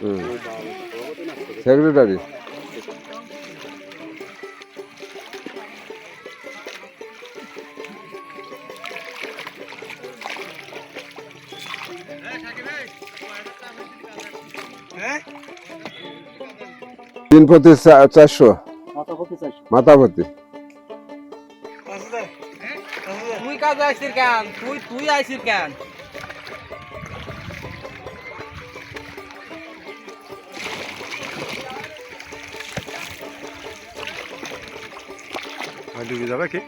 হুম। Secretary. দিন প্রতি চারশো। মাথা প্রতি তুই কাজ আইসির কেন? তুই তুই আইসির কেন? ডুবে যাবে কি?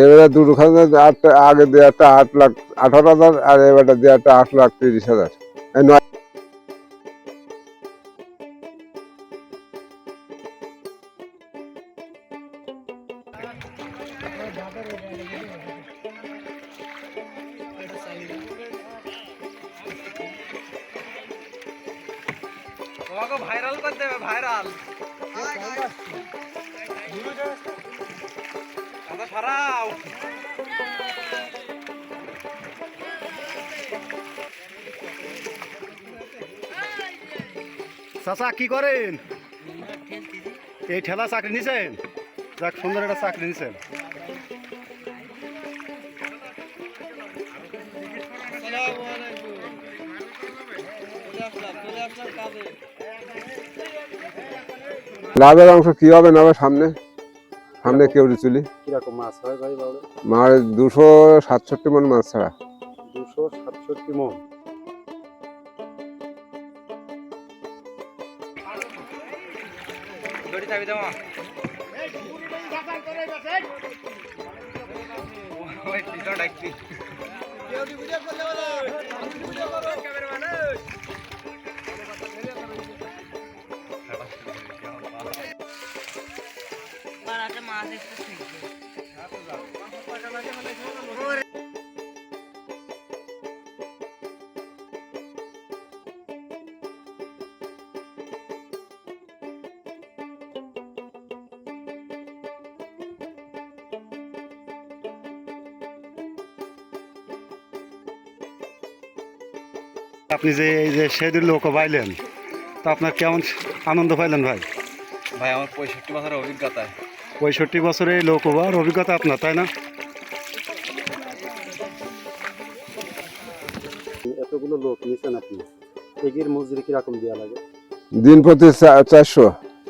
এবারে দুটো খাজনা আট আগে একটা আট লাখ, আঠারো হাজার, আর এবারে দিয়ে একটা আট লাখ তিরিশ হাজার। নয় তোমাকে ভাইরাল করে দেবে ভাইরাল কথা সরাও। চাচা, কি করেন? এই ঠেলা চাকরি নিছেন? যাক, সুন্দর একটা চাকরি নিছেন। লাভের অংশ কি হবে না হবে সামনে? সামনে কেউ চুলি? কীরকম মাছ হয় ভাই বাবু মার দুশো সাতষট্টি মন মাছ ছাড়া। দুশো সাতষট্টি মন। আপনি যে এই যে সেদিন লোক পাইলেন তা আপনার কেমন আনন্দ পাইলেন ভাই? ভাই আমার পঁয়ষট্টি বছরের অভিজ্ঞতা। পঁয়ষট্টি বছরে লোক হবার অভিজ্ঞতা আপনার তাই না? এতগুলো লোক নিছেন আপনি এগির মজুরি কীরকম দেওয়া লাগে? দিন প্রতি চারশো।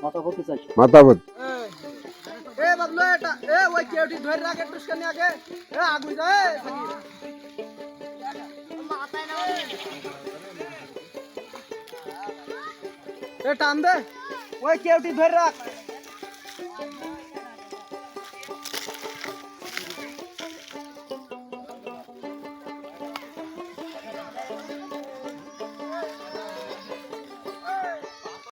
মাথা প্রতি চাইছে মাথা প্রতি টান দে। ওই কেউটি ধরে রাখ।